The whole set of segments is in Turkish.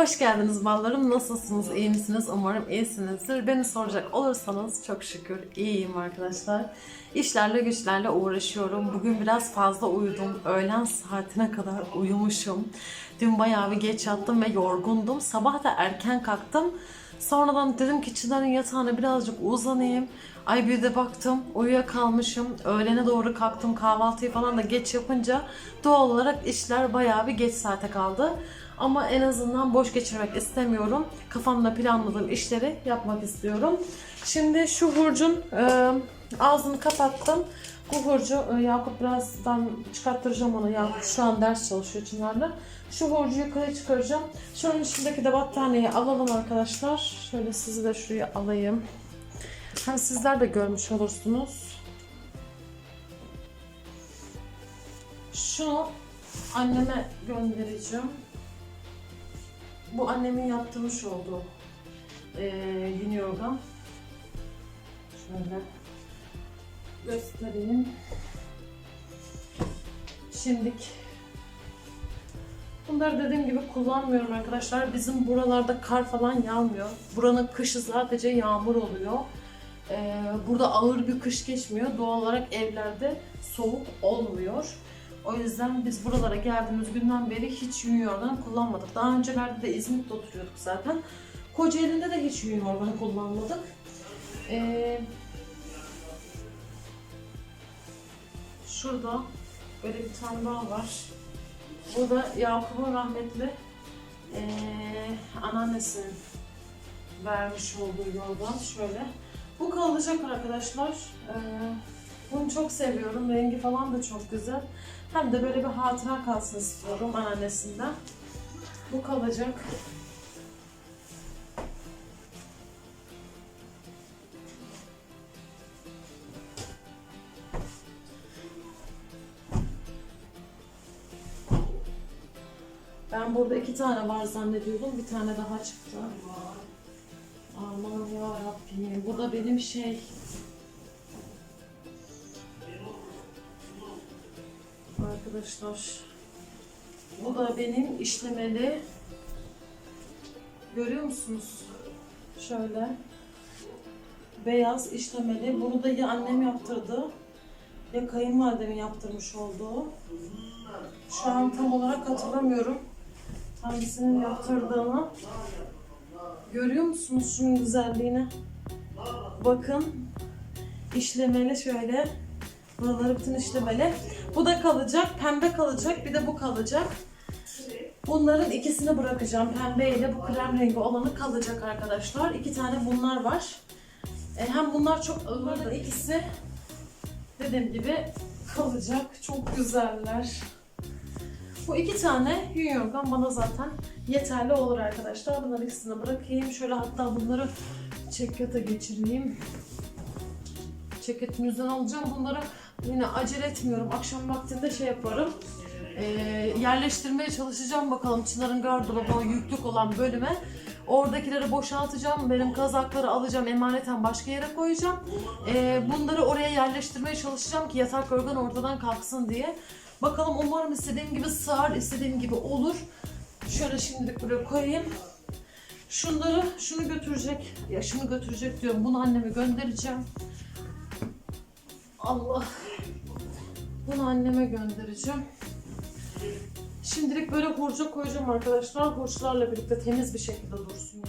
Hoş geldiniz ballarım. Nasılsınız, iyi misiniz? Umarım iyisinizdir. Beni soracak olursanız çok şükür iyiyim arkadaşlar. İşlerle güçlerle uğraşıyorum. Bugün biraz fazla uyudum. Öğlen saatine kadar uyumuşum. Dün bayağı bir geç yattım ve yorgundum. Sabah da erken kalktım. Sonradan dedim ki Çınar'ın yatağına birazcık uzanayım. Ay bir de baktım uyuyakalmışım. Öğlene doğru kalktım kahvaltıyı falan da geç yapınca doğal olarak işler bayağı bir geç saate kaldı. Ama en azından boş geçirmek istemiyorum. Kafamda planladığım işleri yapmak istiyorum. Şimdi şu hurcun e, ağzını kapattım. Bu hurcu e, Yakup birazdan çıkarttıracağım onu. Yakup şu an ders çalışıyor Çınar'la. Şu hurcu yukarı çıkaracağım. Şunun içindeki de battaniyeyi alalım arkadaşlar. Şöyle sizi de şuraya alayım. Hem sizler de görmüş olursunuz. Şunu anneme göndereceğim. Bu annemin yaptırmış olduğu eee yün yorgan. Şöyle göstereyim. Şimdik Bunları dediğim gibi kullanmıyorum arkadaşlar. Bizim buralarda kar falan yağmıyor. Buranın kışı sadece yağmur oluyor. Ee, burada ağır bir kış geçmiyor. Doğal olarak evlerde soğuk olmuyor. O yüzden biz buralara geldiğimiz günden beri hiç yün yorgan kullanmadık. Daha öncelerde de İzmit'te oturuyorduk zaten. Kocaeli'nde de hiç yün yorgan kullanmadık. Ee, şurada böyle bir tane daha var. Bu da Yakup'un rahmetli eee anneannesinin vermiş olduğu yorgan şöyle. Bu kalacak arkadaşlar. Eee, bunu çok seviyorum. Rengi falan da çok güzel. Hem de böyle bir hatıra kalsın istiyorum anneannesinden. Bu kalacak. Ben burada iki tane var zannediyordum. Bir tane daha çıktı. Aman ya Rabbim. Bu da benim şey. Arkadaşlar. Bu da benim işlemeli. Görüyor musunuz? Şöyle. Beyaz işlemeli. Bunu da ya annem yaptırdı ya kayınvalidemin yaptırmış olduğu. Şu an tam olarak hatırlamıyorum hangisinin yaptırdığını. Görüyor musunuz şunun güzelliğini? Bakın işlemeli şöyle. Buraları bütün işlemeli. Bu da kalacak. Pembe kalacak. Bir de bu kalacak. Bunların ikisini bırakacağım. Pembe ile bu krem rengi olanı kalacak arkadaşlar. İki tane bunlar var. E, hem bunlar çok ağır da ikisi dediğim gibi kalacak. Çok güzeller. Bu iki tane yün yorgan bana zaten yeterli olur arkadaşlar. Bunları ikisini bırakayım. Şöyle hatta bunları çekyata geçireyim. Çeketin yüzden alacağım. Bunları yine acele etmiyorum. Akşam vaktinde şey yaparım. Ee, yerleştirmeye çalışacağım bakalım Çınar'ın gardırobu yüklük olan bölüme. Oradakileri boşaltacağım. Benim kazakları alacağım. Emaneten başka yere koyacağım. Ee, bunları oraya yerleştirmeye çalışacağım ki yatak yorgan ortadan kalksın diye. Bakalım umarım istediğim gibi sığar, istediğim gibi olur. Şöyle şimdilik buraya koyayım. Şunları, şunu götürecek, ya şunu götürecek diyorum. Bunu anneme göndereceğim. Allah. Bunu anneme göndereceğim. Şimdilik böyle hurca koyacağım arkadaşlar. Hurçlarla birlikte temiz bir şekilde dursun.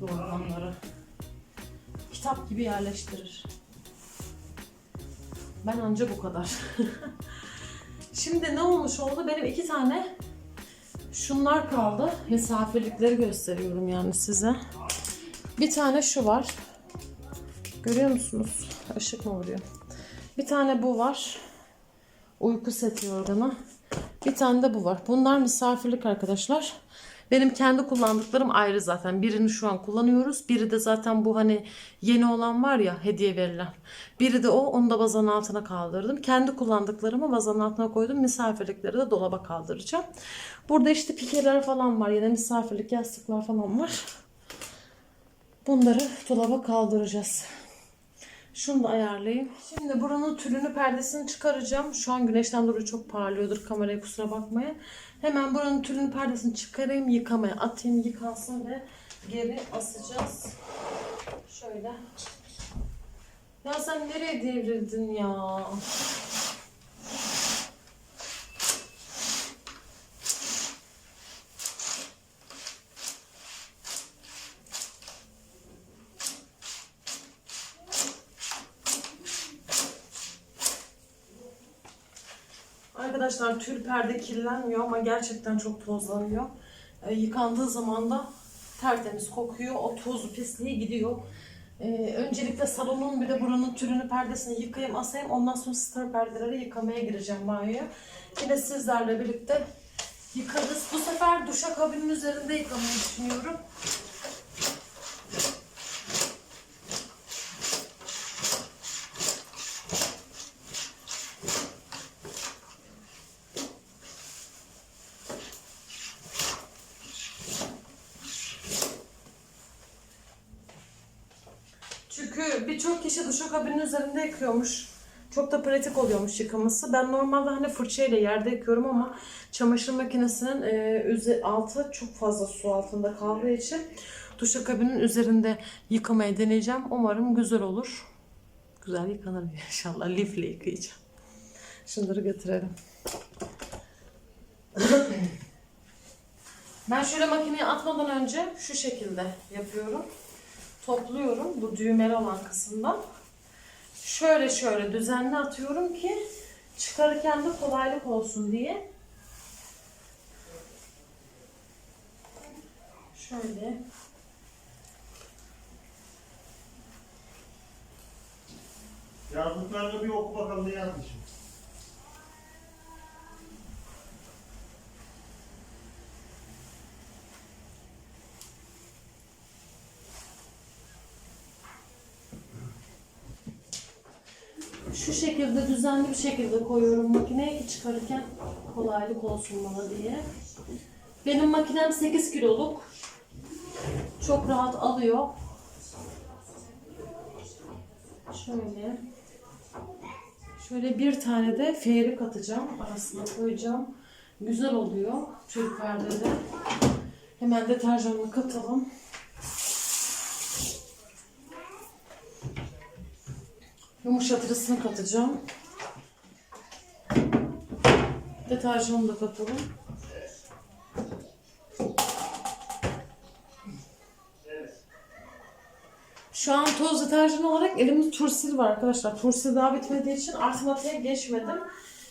Yorganları. Kitap gibi yerleştirir. Ben anca bu kadar. Şimdi ne olmuş oldu? Benim iki tane şunlar kaldı. Misafirlikleri gösteriyorum yani size. Bir tane şu var. Görüyor musunuz? Işık mı vuruyor? Bir tane bu var. Uyku seti yorganı. Bir tane de bu var. Bunlar misafirlik arkadaşlar. Benim kendi kullandıklarım ayrı zaten. Birini şu an kullanıyoruz. Biri de zaten bu hani yeni olan var ya hediye verilen. Biri de o. Onu da bazanın altına kaldırdım. Kendi kullandıklarımı bazanın altına koydum. Misafirlikleri de dolaba kaldıracağım. Burada işte pikeler falan var. Yine misafirlik yastıklar falan var. Bunları dolaba kaldıracağız. Şunu da ayarlayayım. Şimdi buranın tülünü perdesini çıkaracağım. Şu an güneşten dolayı çok parlıyordur kameraya kusura bakmayın. Hemen buranın tülünü perdesini çıkarayım yıkamaya atayım yıkansın ve geri asacağız. Şöyle. Ya sen nereye devrildin ya? Arkadaşlar tül perde kirlenmiyor ama gerçekten çok tozlanıyor. E, yıkandığı zaman da tertemiz kokuyor. O tozu pisliği gidiyor. E, öncelikle salonun bir de buranın tülünü perdesini yıkayayım asayım. Ondan sonra star perdeleri yıkamaya gireceğim banyoya. Yine sizlerle birlikte yıkarız. Bu sefer duşakabinin üzerinde yıkamayı düşünüyorum. Çünkü birçok kişi duşakabinin üzerinde yıkıyormuş. Çok da pratik oluyormuş yıkaması. Ben normalde hani fırçayla yerde yıkıyorum ama çamaşır makinesinin e, altı çok fazla su altında kaldığı için duşakabinin üzerinde yıkamayı deneyeceğim. Umarım güzel olur. Güzel yıkanır inşallah. Lifle yıkayacağım. Şunları götürelim. Ben şöyle makineye atmadan önce şu şekilde yapıyorum topluyorum bu düğmeli olan kısımdan. Şöyle şöyle düzenli atıyorum ki çıkarırken de kolaylık olsun diye. Şöyle. Yazdıklarını bir oku bakalım ne yazmışım. Şu şekilde düzenli bir şekilde koyuyorum makineye ki çıkarırken kolaylık olsun bana diye. Benim makinem 8 kiloluk. Çok rahat alıyor. Şöyle. Şöyle bir tane de feyrik atacağım. Arasına koyacağım. Güzel oluyor. Tül perdede. Hemen deterjanını katalım. Yumuşatıcısını katacağım. Deterjanını da katalım. Şu an toz deterjan olarak elimde tursil var arkadaşlar. Tursil daha bitmediği için artimatiğe geçmedim.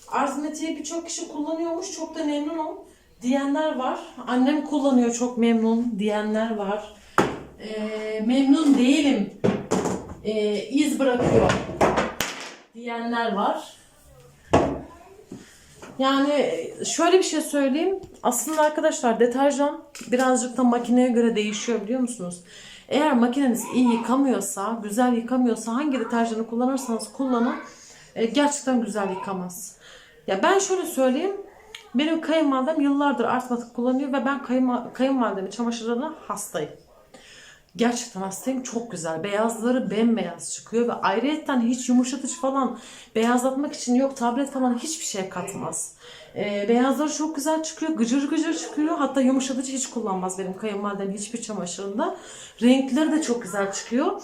Artimatiği birçok kişi kullanıyormuş. Çok da memnunum diyenler var. Annem kullanıyor çok memnun diyenler var. Ee, memnun değilim. Ee, iz bırakıyor diyenler var. Yani şöyle bir şey söyleyeyim. Aslında arkadaşlar deterjan birazcık da makineye göre değişiyor biliyor musunuz? Eğer makineniz iyi yıkamıyorsa, güzel yıkamıyorsa hangi deterjanı kullanırsanız kullanın e, gerçekten güzel yıkamaz. Ya ben şöyle söyleyeyim. Benim kayınvalidem yıllardır artmatik kullanıyor ve ben kayınma, kayınvalidemin çamaşırlarına hastayım. Gerçekten hastayım. Çok güzel. Beyazları bembeyaz çıkıyor ve ayrıyetten hiç yumuşatıcı falan beyazlatmak için yok tablet falan hiçbir şey katmaz. Ee, beyazları çok güzel çıkıyor. Gıcır gıcır çıkıyor. Hatta yumuşatıcı hiç kullanmaz benim kayınvalidem hiçbir çamaşırında. Renkleri de çok güzel çıkıyor.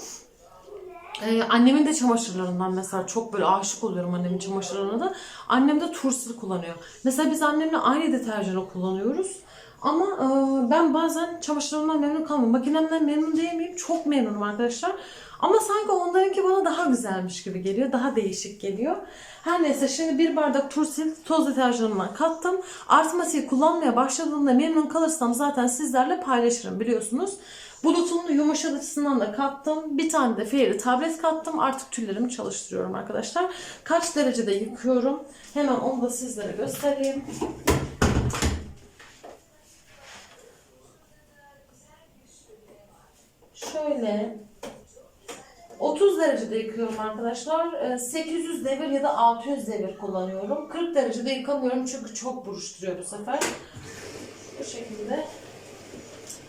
Ee, annemin de çamaşırlarından mesela çok böyle aşık oluyorum annemin çamaşırlarına da. Annem de tursil kullanıyor. Mesela biz annemle aynı deterjanı kullanıyoruz. Ama e, ben bazen çamaşırlarımdan memnun kalmıyorum. Makinemden memnun değil miyim? Çok memnunum arkadaşlar. Ama sanki onlarınki bana daha güzelmiş gibi geliyor. Daha değişik geliyor. Her neyse şimdi bir bardak tursil toz deterjanından kattım. Artmatiği kullanmaya başladığımda memnun kalırsam zaten sizlerle paylaşırım biliyorsunuz. Bulutun yumuşatıcısından da kattım. Bir tane de Fairy tablet kattım. Artık tüllerimi çalıştırıyorum arkadaşlar. Kaç derecede yıkıyorum? Hemen onu da sizlere göstereyim. Şöyle 30 derecede yıkıyorum arkadaşlar. Ee, 800 devir ya da 600 devir kullanıyorum. 40 derecede yıkamıyorum çünkü çok buruşturuyor bu sefer. Bu şekilde.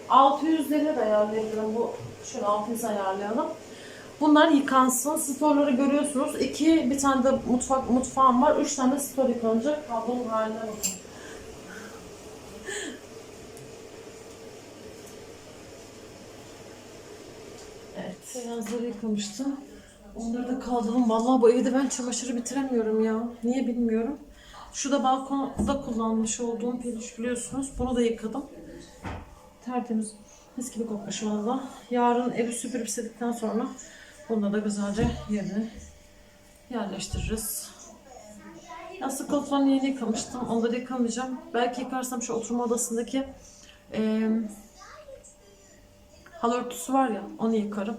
600 devir ayarlayalım. Bu şöyle 600 ayarlayalım. Bunlar yıkansın. Storları görüyorsunuz. İki, bir tane de mutfak mutfağım var. Üç tane stor yıkanacak. Kablonun haline bakın. Evet. Beyazları yıkamıştım. Onları da kaldırdım. Vallahi bu evde ben çamaşırı bitiremiyorum ya. Niye bilmiyorum. Şu da balkonda kullanmış olduğum peluş biliyorsunuz. Bunu da yıkadım. Tertemiz. Mis gibi kokmuş valla. Yarın evi süpürüp sildikten sonra bunu da güzelce yerine yerleştiririz. Yastık koltuklarını yeni yıkamıştım. Onları yıkamayacağım. Belki yıkarsam şu oturma odasındaki eee halı örtüsü var ya onu yıkarım.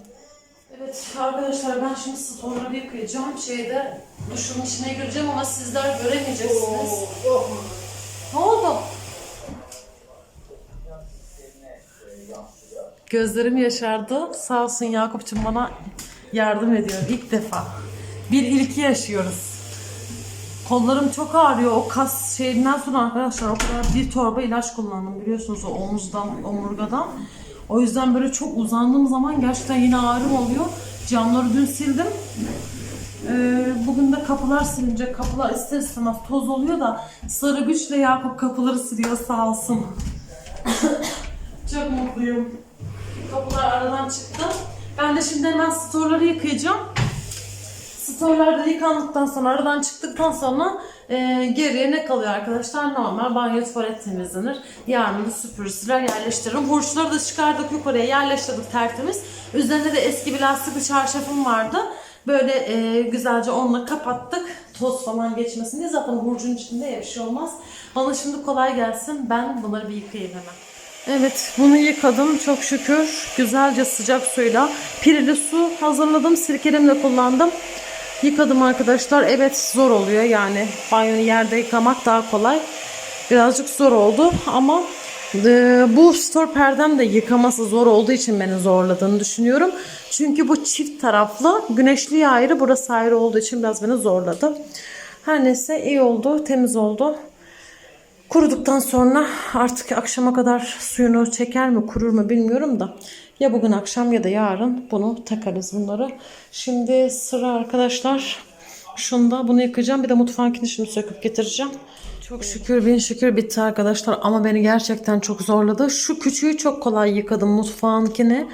Evet arkadaşlar ben şimdi storları yıkayacağım. Şeyde duşun içine gireceğim ama sizler göremeyeceksiniz. Ne oldu? Gözlerim yaşardı. Sağ olsun Yakup'cum bana yardım ediyor ilk defa. Bir ilki yaşıyoruz. Kollarım çok ağrıyor. O kas şeyinden sonra arkadaşlar o kadar bir torba ilaç kullandım biliyorsunuz o omuzdan, omurgadan. O yüzden böyle çok uzandığım zaman gerçekten yine ağrım oluyor. Camları dün sildim. Ee, bugün de kapılar silince kapılar ister istemez toz oluyor da sarı güçle Yakup kapıları siliyor sağ olsun. çok mutluyum. Kapılar aradan çıktı. Ben de şimdi hemen storları yıkayacağım. Storlarda yıkandıktan sonra aradan çıktıktan sonra e, geriye ne kalıyor arkadaşlar? Normal banyo tuvalet temizlenir. Yarın da süpürürsüler yerleştiririm. Hurçları da çıkardık yukarıya yerleştirdik tertemiz. Üzerinde de eski bir lastikli çarşafım vardı. Böyle e, güzelce onunla kapattık. Toz falan geçmesin diye. Zaten hurcun içinde ya bir şey olmaz. Bana şimdi kolay gelsin. Ben bunları bir yıkayayım hemen. Evet bunu yıkadım çok şükür güzelce sıcak suyla pirili su hazırladım sirkelimle kullandım yıkadım arkadaşlar. Evet zor oluyor. Yani banyonu yerde yıkamak daha kolay. Birazcık zor oldu. Ama e, bu store perdem de yıkaması zor olduğu için beni zorladığını düşünüyorum. Çünkü bu çift taraflı güneşli ayrı burası ayrı olduğu için biraz beni zorladı. Her neyse iyi oldu temiz oldu. Kuruduktan sonra artık akşama kadar suyunu çeker mi kurur mu bilmiyorum da ya bugün akşam ya da yarın bunu takarız bunları. Şimdi sıra arkadaşlar şunda bunu yıkayacağım bir de mutfağınkini şimdi söküp getireceğim. Çok şükür bin şükür bitti arkadaşlar ama beni gerçekten çok zorladı. Şu küçüğü çok kolay yıkadım mutfağınkini.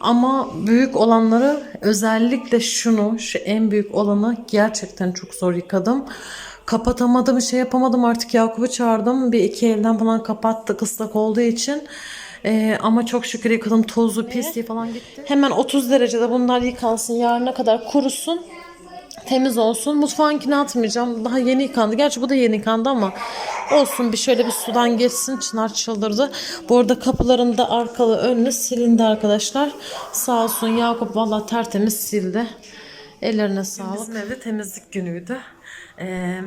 Ama büyük olanları özellikle şunu şu en büyük olanı gerçekten çok zor yıkadım. Kapatamadım şey yapamadım artık Yakup'u çağırdım. Bir iki evden falan kapattık ıslak olduğu için. Ee, ama çok şükür yıkadım tozlu pisliği falan gitti. Hemen 30 derecede bunlar yıkansın yarına kadar kurusun. Temiz olsun. Mutfağınkini atmayacağım. Daha yeni yıkandı. Gerçi bu da yeni yıkandı ama olsun bir şöyle bir sudan geçsin. Çınar çıldırdı. Bu arada kapıların da arkalı önlü silindi arkadaşlar. Sağ olsun Yakup valla tertemiz sildi. Ellerine sağlık. Bizim evde temizlik günüydü. Ee,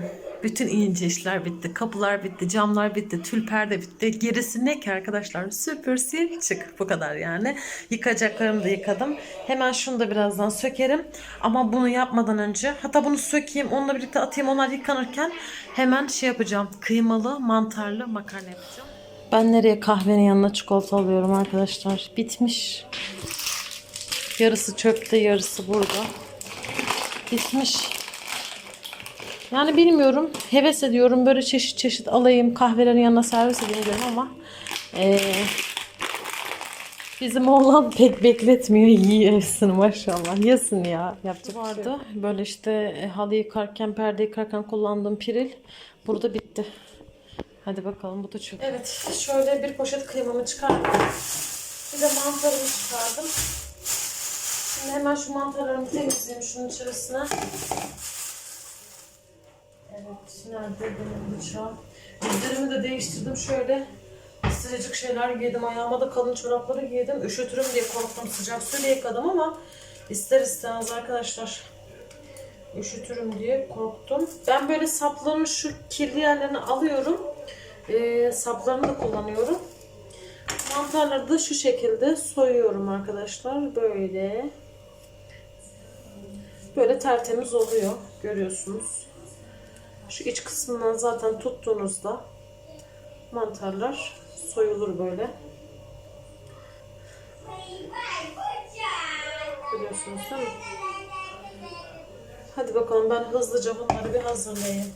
bütün ince işler bitti. Kapılar bitti, camlar bitti, tül perde bitti. Gerisi ne ki arkadaşlar? Süpür, sil, çık. Bu kadar yani. Yıkacaklarımı da yıkadım. Hemen şunu da birazdan sökerim. Ama bunu yapmadan önce hatta bunu sökeyim, onunla birlikte atayım. Onlar yıkanırken hemen şey yapacağım. Kıymalı, mantarlı makarna yapacağım. Ben nereye kahvenin yanına çikolata alıyorum arkadaşlar? Bitmiş. Yarısı çöpte, yarısı burada. Bitmiş. Yani bilmiyorum. Heves ediyorum. Böyle çeşit çeşit alayım. Kahvelerin yanına servis edeyim diyorum ama eee, bizim oğlan pek bekletmiyor. Yiyor hepsini maşallah. Yesin ya. Yapacak vardı. Böyle işte e, halı yıkarken, perde yıkarken kullandığım piril. Burada bitti. Hadi bakalım bu da çöp. Evet şöyle bir poşet kıymamı çıkardım. Bir de mantarımı çıkardım. Şimdi hemen şu mantarlarımı temizleyeyim şunun içerisine. Evet, nerede benim bıçağım? Dizlerimi de değiştirdim. Şöyle sıcacık şeyler giydim. Ayağıma da kalın çorapları giydim. Üşütürüm diye korktum. Sıcak suyla yıkadım ama ister istemez arkadaşlar üşütürüm diye korktum. Ben böyle sapların şu kirli yerlerini alıyorum. Ee, saplarını da kullanıyorum. Mantarları da şu şekilde soyuyorum arkadaşlar. Böyle. Böyle tertemiz oluyor. Görüyorsunuz. Şu iç kısmından zaten tuttuğunuzda mantarlar soyulur böyle. biliyorsunuz değil mi? Hadi bakalım ben hızlıca bunları bir hazırlayayım.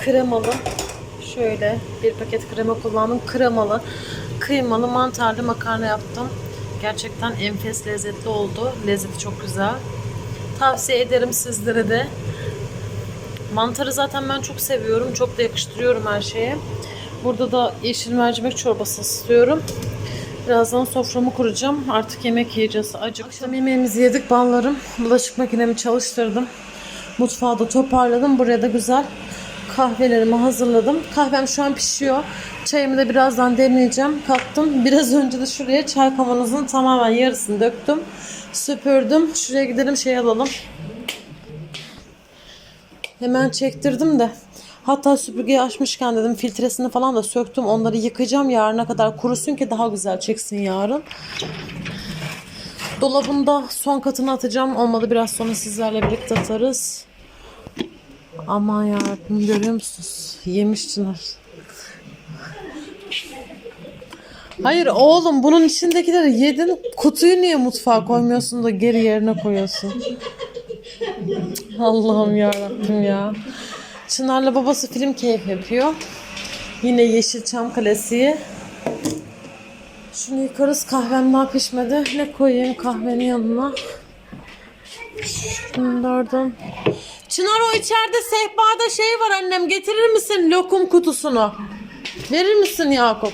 Kremalı. Şöyle bir paket krema kullandım. Kremalı, kıymalı, mantarlı makarna yaptım. Gerçekten enfes lezzetli oldu. Lezzeti çok güzel. Tavsiye ederim sizlere de. Mantarı zaten ben çok seviyorum. Çok da yakıştırıyorum her şeye. Burada da yeşil mercimek çorbası istiyorum. Birazdan soframı kuracağım. Artık yemek yiyeceğiz. Acık. Akşam yemeğimizi yedik ballarım. Bulaşık makinemi çalıştırdım. Mutfağı da toparladım. Buraya da güzel kahvelerimi hazırladım. Kahvem şu an pişiyor. Çayımı da birazdan demleyeceğim. Kalktım. Biraz önce de şuraya çay kavanozunun tamamen yarısını döktüm. Süpürdüm. Şuraya gidelim şey alalım. Hemen çektirdim de. Hatta süpürgeyi açmışken dedim filtresini falan da söktüm. Onları yıkayacağım yarına kadar kurusun ki daha güzel çeksin yarın. Dolabında son katını atacağım. Olmadı biraz sonra sizlerle birlikte atarız. Aman yarabbim görüyor musunuz? Yemiş Çınar. Hayır oğlum bunun içindekileri yedin. Kutuyu niye mutfağa koymuyorsun da geri yerine koyuyorsun? Allah'ım yarabbim ya. Çınar'la babası film keyif yapıyor. Yine Yeşilçam klasiği. Şunu yıkarız. Kahvem daha pişmedi. Ne koyayım kahvenin yanına? Şunlardan. Çınar o içeride sehpada şey var annem. Getirir misin lokum kutusunu? Verir misin Yakup?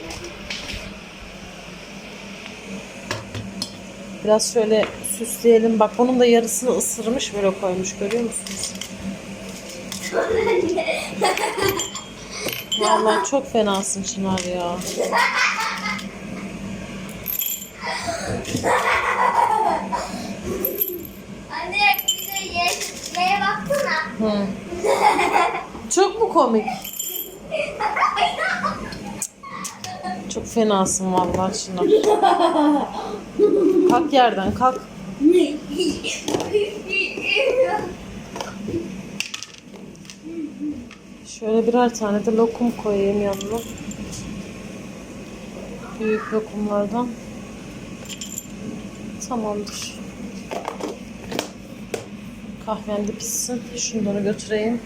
Biraz şöyle süsleyelim. Bak bunun da yarısını ısırmış böyle koymuş. Görüyor musunuz? Vallahi çok fenasın Çınar ya. Anne bir de ye, neye baksana. Hı. Çok mu komik? Çok fenasın vallahi Çınar. Kalk yerden kalk. Şöyle birer tane de lokum koyayım yanına. Büyük lokumlardan. Tamamdır. Kahvem de pişsin. Şunları götüreyim.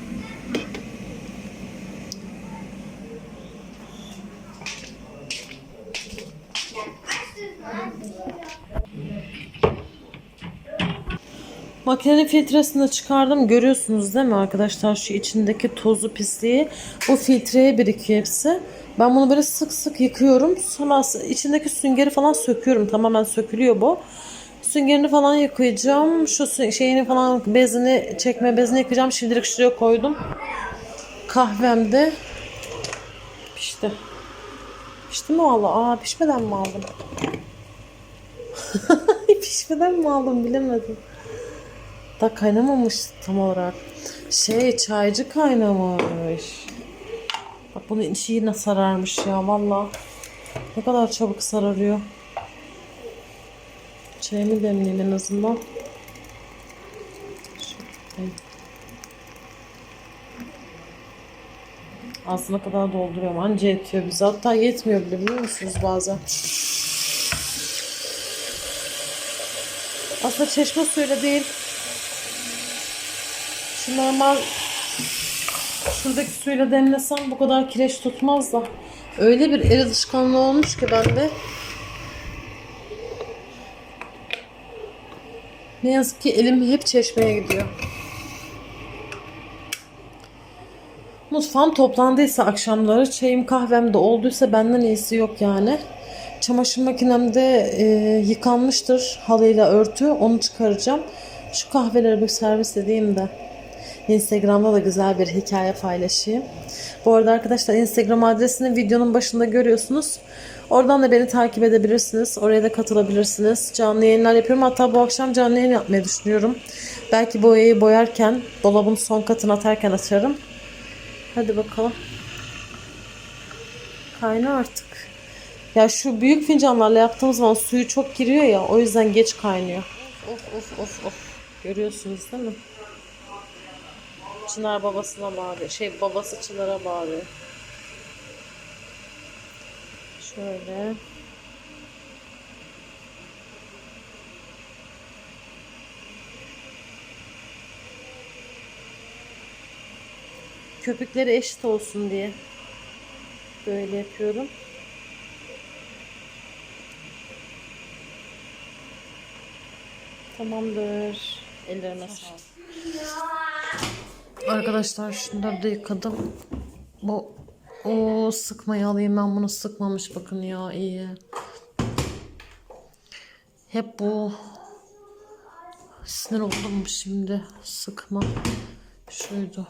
Makinenin filtresini çıkardım. Görüyorsunuz değil mi arkadaşlar şu içindeki tozu pisliği. Bu filtreye birikiyor hepsi. Ben bunu böyle sık sık yıkıyorum. Sonra içindeki süngeri falan söküyorum. Tamamen sökülüyor bu. Süngerini falan yıkayacağım. Şu şeyini falan bezini çekme bezini yıkayacağım. Şimdilik şuraya koydum. Kahvem de pişti. Pişti mi valla? Aa pişmeden mi aldım? pişmeden mi aldım bilemedim. Da kaynamamış tam olarak. Şey çaycı kaynamış. Bak bunun içi yine sararmış ya valla. Ne kadar çabuk sararıyor. Çayımı demleyeyim en azından. Şöyle. Ağzına kadar dolduruyorum. Anca yetiyor bize. Hatta yetmiyor bile biliyor musunuz bazen. Aslında çeşme suyuyla değil. Şu normal şuradaki suyla demlesem bu kadar kireç tutmaz da. Öyle bir el alışkanlığı olmuş ki bende. Ne yazık ki elim hep çeşmeye gidiyor. Mutfağım toplandıysa akşamları çayım kahvem de olduysa benden iyisi yok yani. Çamaşır makinemde e, yıkanmıştır halıyla örtü onu çıkaracağım. Şu kahveleri bir servis edeyim de. Instagram'da da güzel bir hikaye paylaşayım. Bu arada arkadaşlar Instagram adresini videonun başında görüyorsunuz. Oradan da beni takip edebilirsiniz. Oraya da katılabilirsiniz. Canlı yayınlar yapıyorum. Hatta bu akşam canlı yayın yapmayı düşünüyorum. Belki boyayı boyarken, dolabın son katını atarken açarım. Hadi bakalım. Kayna artık. Ya şu büyük fincanlarla yaptığımız zaman suyu çok giriyor ya. O yüzden geç kaynıyor. Of of of of. Görüyorsunuz değil mi? Çınar babasına bağırıyor. Şey babası Çınar'a bağırıyor. Şöyle. Köpükleri eşit olsun diye böyle yapıyorum. Tamamdır. Ellerine sağlık. Arkadaşlar şunları da yıkadım. Bu o sıkmayı alayım ben bunu sıkmamış bakın ya iyi. Hep bu sinir oldum şimdi sıkma şuydu.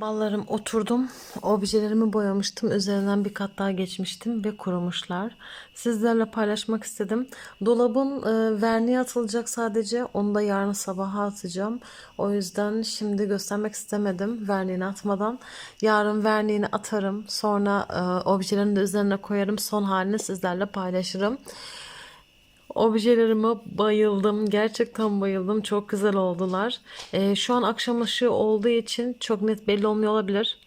Ballarım oturdum. Objelerimi boyamıştım. Üzerinden bir kat daha geçmiştim ve kurumuşlar. Sizlerle paylaşmak istedim. Dolabın e, verniği atılacak sadece. Onu da yarın sabaha atacağım. O yüzden şimdi göstermek istemedim verniğini atmadan. Yarın verniğini atarım. Sonra e, objelerin de üzerine koyarım. Son halini sizlerle paylaşırım. Objelerime bayıldım. Gerçekten bayıldım. Çok güzel oldular. Ee, şu an akşam ışığı olduğu için çok net belli olmuyor olabilir.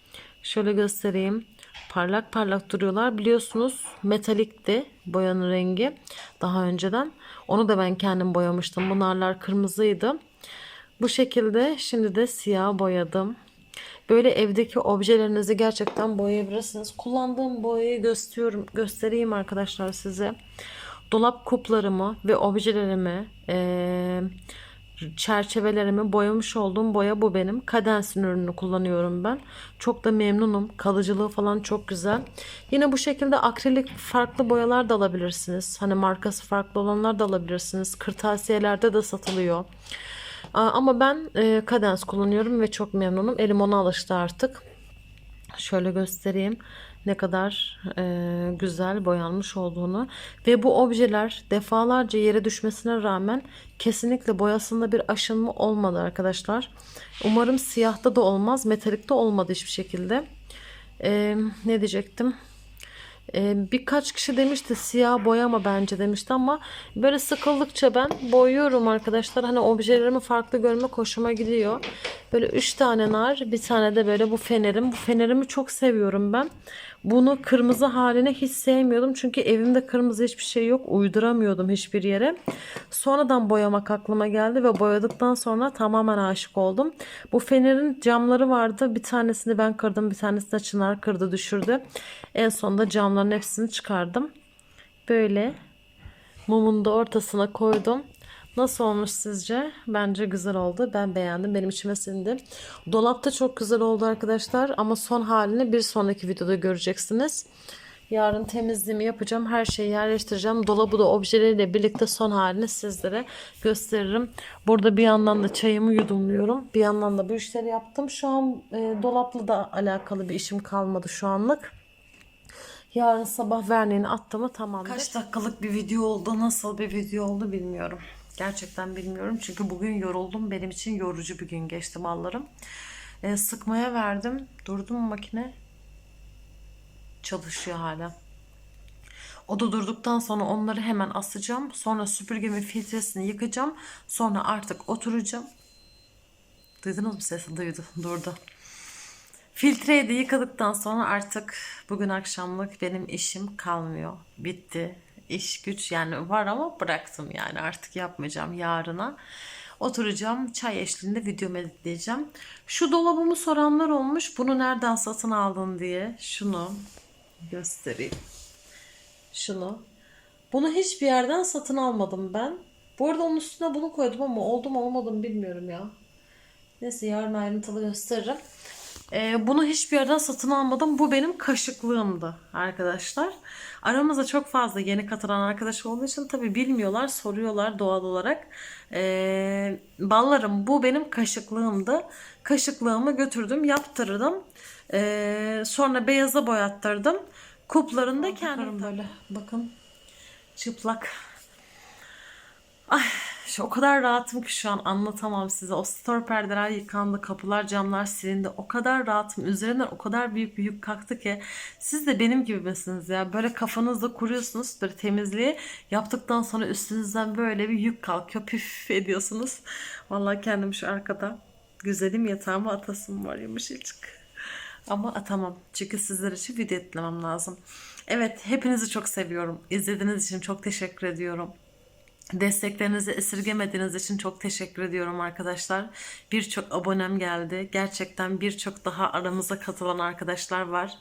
Şöyle göstereyim. Parlak parlak duruyorlar. Biliyorsunuz metalikti boyanın rengi daha önceden. Onu da ben kendim boyamıştım. Bunlarlar kırmızıydı. Bu şekilde şimdi de siyah boyadım. Böyle evdeki objelerinizi gerçekten boyayabilirsiniz. Kullandığım boyayı gösteriyorum, göstereyim arkadaşlar size. Dolap kuplarımı ve objelerimi eee, çerçevelerimi boyamış olduğum boya bu benim. Cadence ürününü kullanıyorum ben. Çok da memnunum. Kalıcılığı falan çok güzel. Yine bu şekilde akrilik farklı boyalar da alabilirsiniz. Hani markası farklı olanlar da alabilirsiniz. Kırtasiyelerde de satılıyor. Ama ben e, Cadence kullanıyorum ve çok memnunum. Elim ona alıştı artık. Şöyle göstereyim ne kadar e, güzel boyanmış olduğunu ve bu objeler defalarca yere düşmesine rağmen kesinlikle boyasında bir aşınma olmadı arkadaşlar. Umarım siyahta da olmaz, metalikte olmadı hiçbir şekilde. E, ne diyecektim? Ee, birkaç kişi demişti siyah boyama bence demişti ama böyle sıkıldıkça ben boyuyorum arkadaşlar. Hani objelerimi farklı görmek hoşuma gidiyor. Böyle üç tane nar bir tane de böyle bu fenerim. Bu fenerimi çok seviyorum ben. Bunu kırmızı haline hiç sevmiyordum. Çünkü evimde kırmızı hiçbir şey yok. Uyduramıyordum hiçbir yere. Sonradan boyamak aklıma geldi ve boyadıktan sonra tamamen aşık oldum. Bu fenerin camları vardı. Bir tanesini ben kırdım. Bir tanesini Çınar kırdı düşürdü. En sonunda camların hepsini çıkardım. Böyle mumun da ortasına koydum. Nasıl olmuş sizce? Bence güzel oldu. Ben beğendim. Benim içime sindi. Dolapta çok güzel oldu arkadaşlar. Ama son halini bir sonraki videoda göreceksiniz. Yarın temizliğimi yapacağım. Her şeyi yerleştireceğim. Dolabı da objeleriyle birlikte son halini sizlere gösteririm. Burada bir yandan da çayımı yudumluyorum. Bir yandan da bu işleri yaptım. Şu an e, dolapla da alakalı bir işim kalmadı şu anlık. Yarın sabah verneğini attığımı tamamdır. Kaç dakikalık bir video oldu, nasıl bir video oldu bilmiyorum. Gerçekten bilmiyorum çünkü bugün yoruldum. Benim için yorucu bir gün geçti mallarım. Ee, sıkmaya verdim. Durdu mu makine? Çalışıyor hala. O da durduktan sonra onları hemen asacağım. Sonra süpürgemin filtresini yıkacağım. Sonra artık oturacağım. Duydunuz mu sesi? Duydu. Durdu. Filtreyi de yıkadıktan sonra artık bugün akşamlık benim işim kalmıyor. Bitti. İş güç yani var ama bıraktım yani artık yapmayacağım yarına. Oturacağım çay eşliğinde videomu editleyeceğim. Şu dolabımı soranlar olmuş. Bunu nereden satın aldın diye. Şunu göstereyim. Şunu. Bunu hiçbir yerden satın almadım ben. Bu arada onun üstüne bunu koydum ama oldu mu olmadı mı bilmiyorum ya. Neyse yarın ayrıntılı gösteririm. Ee, bunu hiçbir yerden satın almadım. Bu benim kaşıklığımdı arkadaşlar. Aramızda çok fazla yeni katılan arkadaş olduğu için tabi bilmiyorlar, soruyorlar doğal olarak. Ee, ballarım bu benim kaşıklığımdı. Kaşıklığımı götürdüm, yaptırdım. Ee, sonra beyaza boyattırdım. Kuplarını da kendim böyle. Bakın çıplak. Ay şu o kadar rahatım ki şu an anlatamam size. O store perdeler yıkandı, kapılar, camlar silindi. O kadar rahatım. Üzerinden o kadar büyük bir yük kalktı ki siz de benim gibi misiniz ya? Böyle kafanızda kuruyorsunuz böyle temizliği. Yaptıktan sonra üstünüzden böyle bir yük kalkıyor. Püf ediyorsunuz. Vallahi kendim şu arkada güzelim yatağıma atasım var yumuşacık. Ama atamam. Çünkü sizler için video etmem lazım. Evet hepinizi çok seviyorum. İzlediğiniz için çok teşekkür ediyorum. Desteklerinizi esirgemediğiniz için çok teşekkür ediyorum arkadaşlar. Birçok abonem geldi. Gerçekten birçok daha aramıza katılan arkadaşlar var.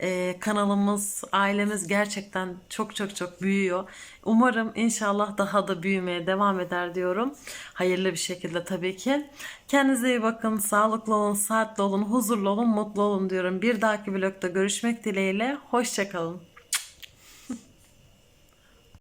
Ee, kanalımız, ailemiz gerçekten çok çok çok büyüyor. Umarım inşallah daha da büyümeye devam eder diyorum. Hayırlı bir şekilde tabii ki. Kendinize iyi bakın. Sağlıklı olun, saatli olun, huzurlu olun, mutlu olun diyorum. Bir dahaki vlogda görüşmek dileğiyle. Hoşçakalın.